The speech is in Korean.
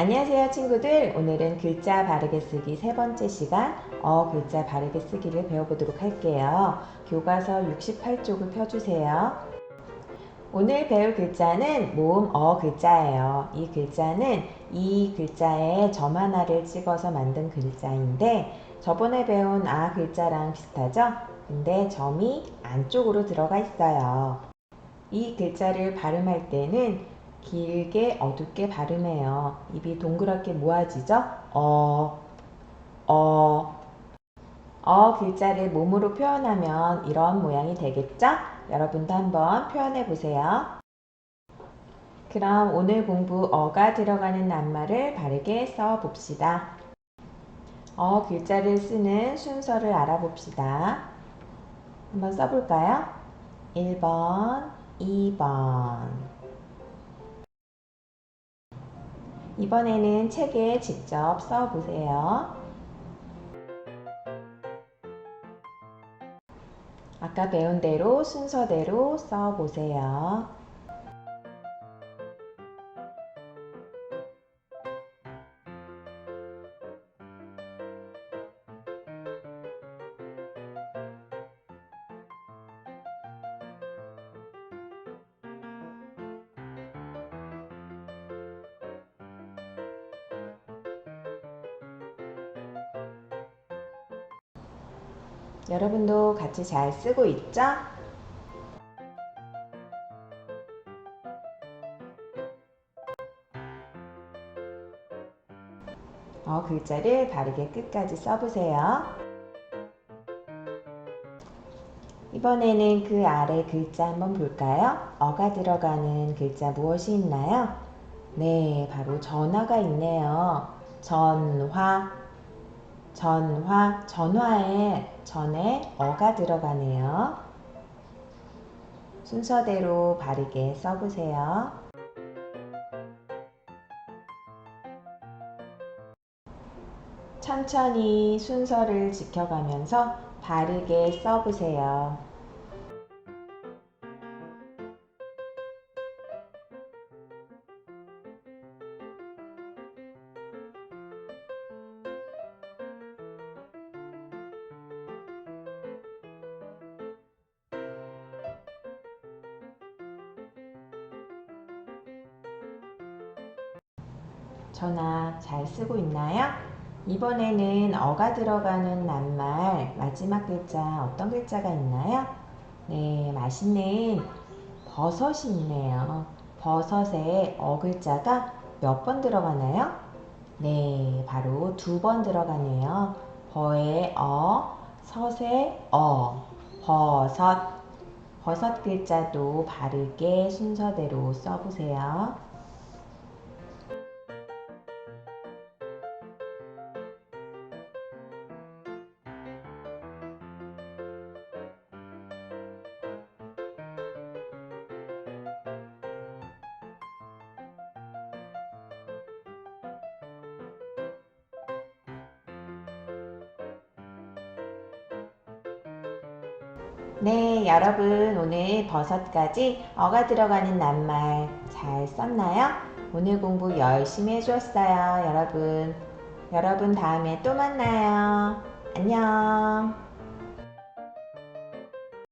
안녕하세요 친구들. 오늘은 글자 바르게 쓰기 세 번째 시간 어 글자 바르게 쓰기를 배워보도록 할게요. 교과서 68쪽을 펴주세요. 오늘 배울 글자는 모음 어 글자예요. 이 글자는 이 글자에 점 하나를 찍어서 만든 글자인데 저번에 배운 아 글자랑 비슷하죠? 근데 점이 안쪽으로 들어가 있어요. 이 글자를 발음할 때는 길게 어둡게 발음해요. 입이 동그랗게 모아지죠? 어, 어, 어 글자를 몸으로 표현하면 이런 모양이 되겠죠? 여러분도 한번 표현해 보세요. 그럼 오늘 공부 어가 들어가는 낱말을 바르게 써 봅시다. 어 글자를 쓰는 순서를 알아봅시다. 한번 써볼까요? 1번, 2번. 이번에는 책에 직접 써보세요. 아까 배운 대로 순서대로 써보세요. 여러분도 같이 잘 쓰고 있죠? 어, 글자를 바르게 끝까지 써보세요. 이번에는 그 아래 글자 한번 볼까요? 어가 들어가는 글자 무엇이 있나요? 네, 바로 전화가 있네요. 전화. 전화, 전화에 전에 어가 들어가네요. 순서대로 바르게 써보세요. 천천히 순서를 지켜가면서 바르게 써보세요. 전화 잘 쓰고 있나요? 이번에는 어가 들어가는 낱말 마지막 글자 어떤 글자가 있나요? 네, 맛있는 버섯이 있네요. 버섯에 어 글자가 몇 번 들어가나요? 네, 바로 두 번 들어가네요. 버에 어, 섯에 어, 버섯. 버섯 글자도 바르게 순서대로 써보세요. 네, 여러분 오늘 버섯까지 어가 들어가는 낱말 잘 썼나요? 오늘 공부 열심히 해주었어요, 여러분. 여러분 다음에 또 만나요. 안녕.